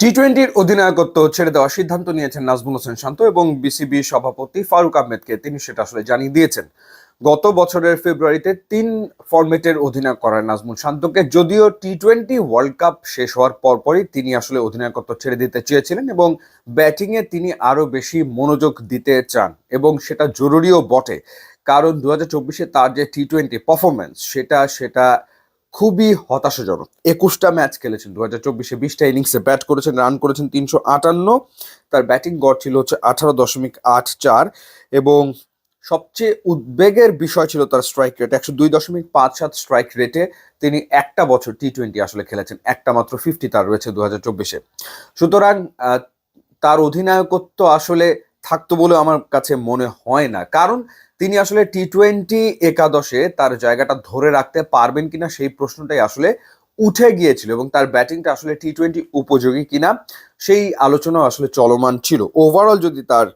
টি টোয়েন্টির অধিনায়কত্ব ছেড়ে দেওয়ার সিদ্ধান্ত নিয়েছেন নাজমুল হোসেন শান্ত এবং বিসিবি সভাপতি ফারুক আহমেদকে। তিনি সেটা আসলে জানিয়ে দিয়েছেন। গত বছরের ফেব্রুয়ারিতে তিন ফরম্যাটের অধিনায়ক করার নাজমুল শান্তকে। যদিও টি টোয়েন্টি ওয়ার্ল্ড কাপ শেষ হওয়ার পরপরই তিনি আসলে অধিনায়কত্ব ছেড়ে দিতে চেয়েছিলেন এবং ব্যাটিংয়ে তিনি আরও বেশি মনোযোগ দিতে চান এবং সেটা জরুরিও বটে। কারণ দু হাজার চব্বিশে তার যে টি টোয়েন্টি পারফরমেন্স সেটা সেটা খুবই হতাশাজনক। একুশটা ম্যাচ খেলেছেন দু হাজার চব্বিশে বিশটা ইনিংসে ব্যাট করেছেন, রান করেছেন তিনশো আটান্ন। তার ব্যাটিং গড় ছিল হচ্ছে আঠারো দশমিক আট চার এবং সবচেয়ে উদ্বেগের বিষয় ছিল তার স্ট্রাইক রেট একশো দুই দশমিক পাঁচ সাত স্ট্রাইক রেটে তিনি একটা বছর টি টোয়েন্টি আসলে খেলেছেন, একটা মাত্র ফিফটি তার রয়েছে দু হাজার চব্বিশে। সুতরাং তার অধিনায়কত্ব আসলে থাকতো বলে আমার কাছে মনে হয় না। কারণ তিনি আসলে টি টোয়েন্টি একাদশে তার জায়গাটা ধরে রাখতে পারবেন কিনা সেই প্রশ্নটাই আসলে উঠে গিয়েছিল এবং তার ব্যাটিংটা আসলে টি টোয়েন্টি উপযোগী কিনা সেই আলোচনা আসলে চলমান ছিল। ওভারঅল যদি তার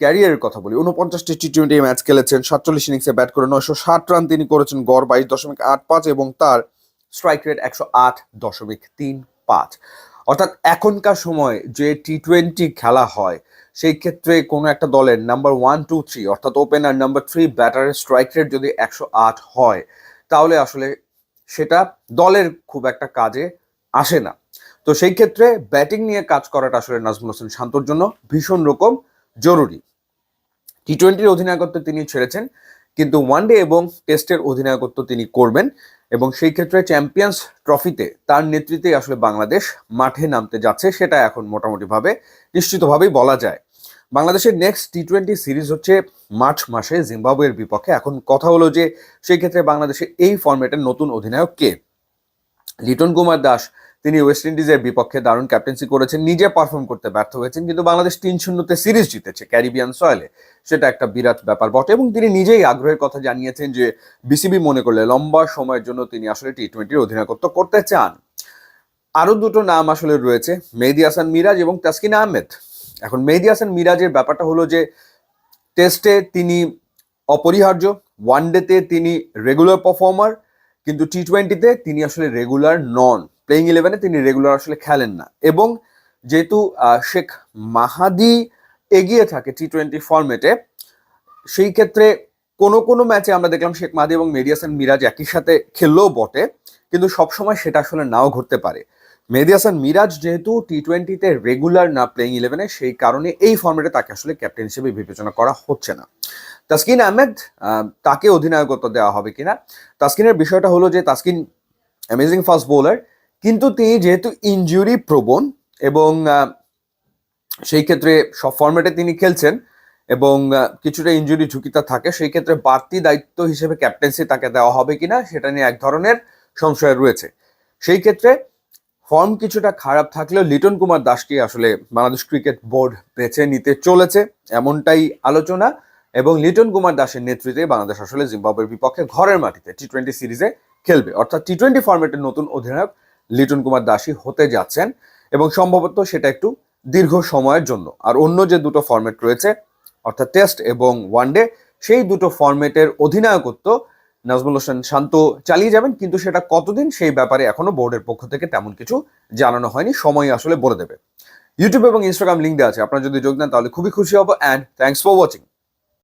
ক্যারিয়ারের কথা বলি উনপঞ্চাশটি টি টোয়েন্টি ম্যাচ খেলেছেন, সাতচল্লিশ ইনিংসে ব্যাট করে নয়শো ষাট রান তিনি করেছেন, গড় বাইশ দশমিক আট পাঁচ এবং তার স্ট্রাইক রেট একশো আট দশমিক তিন পাঁচ। অর্থাৎ এখনকার সময় যে টি টোয়েন্টি খেলা হয়, সেই ক্ষেত্রে কোনো একটা দলের নাম্বার ওয়ান টু থ্রি অর্থাৎ ওপেনার নাম্বার থ্রি ব্যাটারের স্ট্রাইক রেট যদি একশো আট হয়, তাহলে আসলে সেটা দলের খুব একটা কাজে আসে না। তো সেই ক্ষেত্রে ব্যাটিং নিয়ে কাজ করাটা আসলে নাজমুল হোসেন শান্তর জন্য ভীষণ রকম জরুরি। টি টোয়েন্টির অধিনায়কত্ব তিনি ছেড়েছেন। কিন্তু ওয়ানডে এবং টেস্টের অধিনায়কত্ব তিনি করবেন এবং সেই ক্ষেত্রে চ্যাম্পিয়ন্স ট্রফিতে তার নেতৃত্বে আসলে বাংলাদেশ মাঠে নামতে যাচ্ছে, সেটা এখন মোটামুটিভাবে নিশ্চিতভাবেই বলা যায়। বাংলাদেশের নেক্সট টি টোয়েন্টি সিরিজ হচ্ছে মার্চ মাসে জিম্বাবুয়ের বিপক্ষে। এখন কথা হলো যে সেই ক্ষেত্রে বাংলাদেশের এই ফরম্যাটের নতুন অধিনায়ক কে? লিটন কুমার দাস তিনি ওয়েস্ট ইন্ডিজের বিপক্ষে দারুণ ক্যাপ্টেন্সি করেছেন, নিজে পারফর্ম করতে ব্যর্থ হয়েছেন, কিন্তু বাংলাদেশ তিন শূন্যতে সিরিজ জিতেছে ক্যারিবিয়ান সয়েলে সেটা একটা বিরাট ব্যাপার বটে এবং তিনি নিজেই আগ্রহের কথা জানিয়েছেন যে বিসিবি মনে করলে লম্বা সময়ের জন্য তিনি আসলে টি টোয়েন্টির অধিনায়কত্ব করতে চান। আরও দুটো নাম আসলে রয়েছে, মেহেদি হাসান মিরাজ এবং তাসকিন আহমেদ। এখন মেহেদি হাসান মিরাজের ব্যাপারটা হলো যে টেস্টে তিনি অপরিহার্য ওয়ানডেতে তিনি রেগুলার পারফর্মার কিন্তু টি টোয়েন্টিতে তিনি আসলে রেগুলার নন প্লেইং ইলেভেনে তিনি রেগুলার আসলে খেলেন না। এবং যেহেতু শেখ মাহাদি এগিয়ে থাকে টি টোয়েন্টি ফরম্যাটে সেই ক্ষেত্রে কোনো কোনো ম্যাচে আমরা দেখলাম শেখ মাহাদি এবং মেহেদি হাসান মিরাজ একই সাথে খেললেও বটে, কিন্তু সবসময় সেটা আসলে নাও ঘটতে পারে। মেহেদি হাসান মিরাজ যেহেতু টি টোয়েন্টিতে রেগুলার না প্লেইং ইলেভেনে সেই কারণে এই ফর্মেটে তাকে আসলে ক্যাপ্টেন হিসেবে বিবেচনা করা হচ্ছে না। তাসকিন আহমেদ তাকে অধিনায়কত্ব দেওয়া হবে কিনা? তাসকিনের বিষয়টা হলো যে তাসকিন অ্যামেজিং ফাস্ট বোলার কিন্তু তিনি যেহেতু ইনজুরি প্রবণ এবং সেই ক্ষেত্রে সব ফর্মেটে তিনি খেলছেন এবং কিছুটা ইনজুরি ঝুঁকিটা থাকে, সেই ক্ষেত্রে বাড়তি দায়িত্ব হিসেবে ক্যাপ্টেন্সি তাকে দেওয়া হবে কিনা সেটা নিয়ে এক ধরনের সংশয় রয়েছে। সেই ক্ষেত্রে ফর্ম কিছুটা খারাপ থাকলেও লিটন কুমার দাসকে আসলে বাংলাদেশ ক্রিকেট বোর্ড বেছে নিতে চলেছে এমনটাই আলোচনা এবং লিটন কুমার দাসের নেতৃত্বে বাংলাদেশ আসলে জিম্বাবুয়ের বিপক্ষে ঘরের মাটিতে টি টোয়েন্টি সিরিজে খেলবে। অর্থাৎ টি টোয়েন্টি ফর্মেটের নতুন অধিনায়ক লিটন কুমার দাসই হতে যাচ্ছেন এবং সম্ভবত সেটা একটু দীর্ঘ সময়ের জন্য। আর অন্য যে দুটো ফর্মেট রয়েছে, অর্থাৎ টেস্ট এবং ওয়ানডে সেই দুটো ফর্মেটের অধিনায়কত্ব নাজমুল হোসেন শান্ত চালিয়ে যাবেন, কিন্তু সেটা কতদিন সেই ব্যাপারে এখনও বোর্ডের পক্ষ থেকে তেমন কিছু জানানো হয়নি, সময় আসলে বলে দেবে। ইউটিউব এবং ইনস্টাগ্রাম লিঙ্ক দেওয়া আছে, আপনারা যদি যোগ দেন তাহলে খুবই খুশি হব অ্যান্ড থ্যাংকস ফর ওয়াচিং